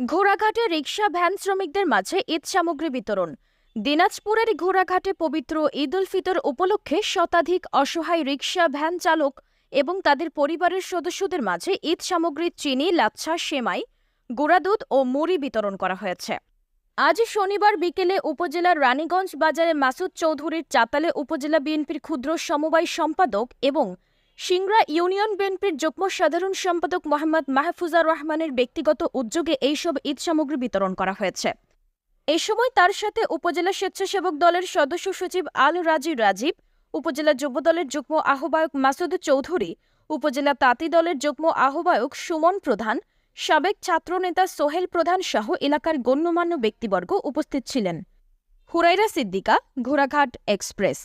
ঘোড়াঘাটে rickshaw van শ্রমিকদের মাঝে ঈদ সামগ্রী বিতরণ। দিনাজপুরের ঘোড়াঘাটে পবিত্র ঈদ উল ফিতর উপলক্ষে শতাধিক অসহায় রিকশা ভ্যান চালক এবং তাদের পরিবারের সদস্যদের মাঝে ঈদ সামগ্রী চিনি, লাচ্ছা, সেমাই, গুঁড়া দুধ ও মুড়ি বিতরণ করা হয়েছে। আজ শনিবার বিকেলে উপজেলার রানীগঞ্জ বাজারে মাসুদ চৌধুরীর চাতালে উপজেলা বিএনপির ক্ষুদ্র সমবায় সম্পাদক এবং সিংড়া ইউনিয়ন বিএনপির যুগ্ম সাধারণ সম্পাদক মোহাম্মদ মাহফুজার রহমানের ব্যক্তিগত উদ্যোগে এইসব ঈদ সামগ্রী বিতরণ করা হয়েছে। এ সময় তার সাথে উপজেলা স্বেচ্ছাসেবক দলের সদস্য সচিব আল রাজি রাজীব, উপজেলা যুব দলের যুগ্ম আহ্বায়ক মাসুদ চৌধুরী, উপজেলা তাঁতি দলের যুগ্ম আহ্বায়ক সুমন প্রধান, সাবেক ছাত্রনেতা সোহেল প্রধান সহ এলাকার গণ্যমান্য ব্যক্তিবর্গ উপস্থিত ছিলেন। হুরাইরা সিদ্দিকা, ঘোড়াঘাট এক্সপ্রেস।